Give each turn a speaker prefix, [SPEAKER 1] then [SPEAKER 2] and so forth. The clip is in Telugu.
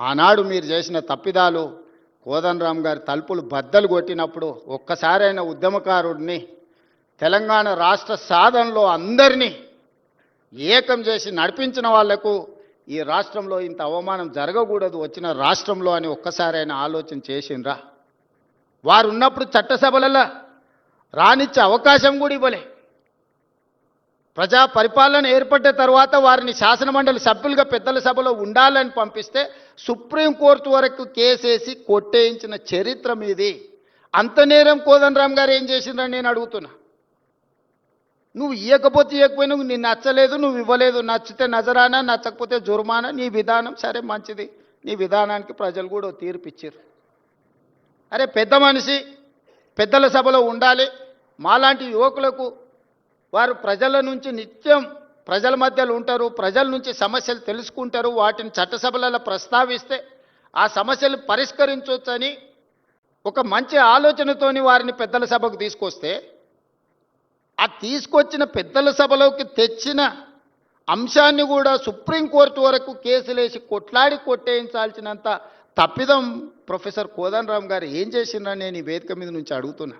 [SPEAKER 1] ఆనాడు మీరు చేసిన తప్పిదాలు కోదండరామ్ గారి తలుపులు బద్దలు కొట్టినప్పుడు ఒక్కసారైన ఉద్యమకారుడిని తెలంగాణ రాష్ట్ర సాధనలో అందరినీ ఏకం చేసి నడిపించిన వాళ్ళకు ఈ రాష్ట్రంలో ఇంత అవమానం జరగకూడదు వచ్చిన రాష్ట్రంలో అని ఒక్కసారైనా ఆలోచన చేసిండ్రా? వారు ఉన్నప్పుడు చట్టసభలలో రానిచ్చే అవకాశం కూడా ఇవ్వలే. ప్రజా పరిపాలన ఏర్పడ్డ తర్వాత వారిని శాసనమండలి సభ్యులుగా పెద్దల సభలో ఉండాలని పంపిస్తే సుప్రీంకోర్టు వరకు కేసేసి కొట్టేయించిన చరిత్ర మీది. అంత నేరం కోదండరామ్ గారు ఏం చేసిండ్రని నేను అడుగుతున్నా. నువ్వు ఇవ్వకపోతే ఇవ్వకపోయినా నీ నచ్చలేదు నువ్వు ఇవ్వలేదు. నచ్చితే నజరానా నచ్చకపోతే జుర్మానా? నీ విధానం సరే మంచిది. నీ విధానానికి ప్రజలు కూడా ఓ తీర్పు ఇచ్చారు అరే పెద్ద మనిషి పెద్దల సభలో ఉండాలి. మాలాంటి యువకులకు వారు ప్రజల నుంచి నిత్యం ప్రజల మధ్యలో ఉంటారు ప్రజల నుంచి సమస్యలు తెలుసుకుంటారు వాటిని చట్టసభలలో ప్రస్తావిస్తే ఆ సమస్యలు పరిష్కరించవచ్చని ఒక మంచి ఆలోచనతోని వారిని పెద్దల సభకు తీసుకొస్తే ఆ తీసుకొచ్చిన పెద్దల సభలోకి తెచ్చిన అంశాన్ని కూడా సుప్రీంకోర్టు వరకు కేసులేసి కొట్లాడి కొట్టేయించాల్సినంత తప్పిదం ప్రొఫెసర్ కోదండరామ్ గారు ఏం చేసిండ్రని నేను ఈ వేదిక మీద నుంచి అడుగుతున్నా.